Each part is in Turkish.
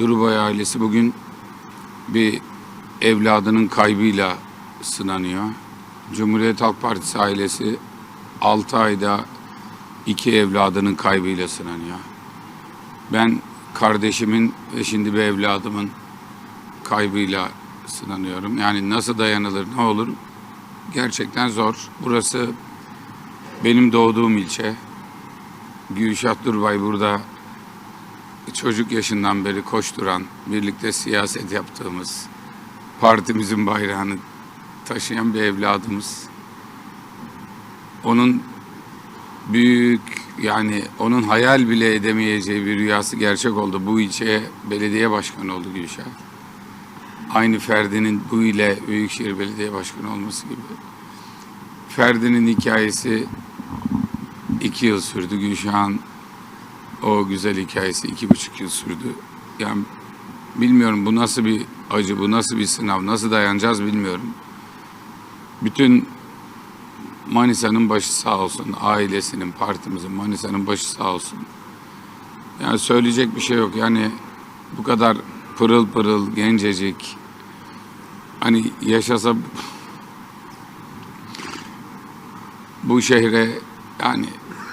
Durubay ailesi bugün bir evladının kaybıyla sınanıyor. Cumhuriyet Halk Partisi ailesi 6 ayda iki evladının kaybıyla sınanıyor. Ben kardeşimin ve şimdi bir evladımın kaybıyla sınanıyorum. Yani nasıl dayanılır, ne olur? Gerçekten zor. Burası benim doğduğum ilçe. Gülşah Durbay burada çocuk yaşından beri koşturan, birlikte siyaset yaptığımız, partimizin bayrağını taşıyan bir evladımız. Onun büyük yani onun hayal bile edemeyeceği bir rüyası gerçek oldu. Bu ilçeye belediye başkanı oldu Gülşah. Aynı Ferdi'nin bu ile Büyükşehir Belediye Başkanı olması gibi. Ferdi'nin hikayesi iki yıl sürdü. Gülşah'ın o güzel hikayesi iki buçuk yıl sürdü. Yani bilmiyorum bu nasıl bir acı, bu nasıl bir sınav, nasıl dayanacağız bilmiyorum. Bütün Manisa'nın başı sağ olsun, ailesinin, partimizin, Manisa'nın başı sağ olsun. Yani söyleyecek bir şey yok. Yani bu kadar pırıl pırıl, gencecik, hani yaşasa bu şehre yani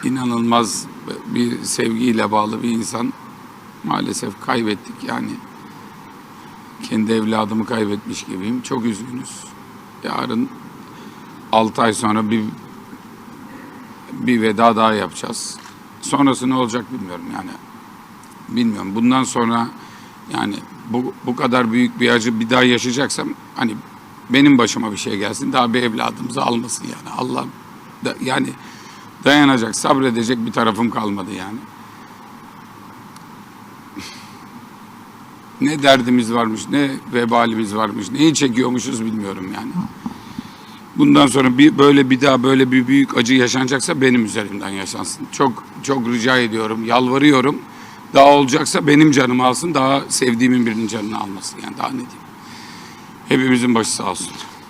inanılmaz bir sevgiyle bağlı bir insan maalesef kaybettik yani. Kendi evladımı kaybetmiş gibiyim. Çok üzgünüz. Yarın 6 ay sonra bir bir veda daha yapacağız. Sonrası ne olacak bilmiyorum yani. Bilmiyorum. Bundan sonra yani bu, bu kadar büyük bir acı bir daha yaşayacaksam hani benim başıma bir şey gelsin daha bir evladımızı almasın yani. Allah da, yani dayanacak, sabredecek bir tarafım kalmadı yani. Ne derdimiz varmış, ne vebalimiz varmış, neyi çekiyormuşuz bilmiyorum yani. Bundan sonra bir böyle bir daha böyle bir büyük acı yaşanacaksa benim üzerimden yaşansın. Çok çok rica ediyorum, yalvarıyorum. Daha olacaksa benim canımı alsın, daha sevdiğimin birinin canını almasın yani daha ne diyeyim. Hepimizin başı sağ olsun.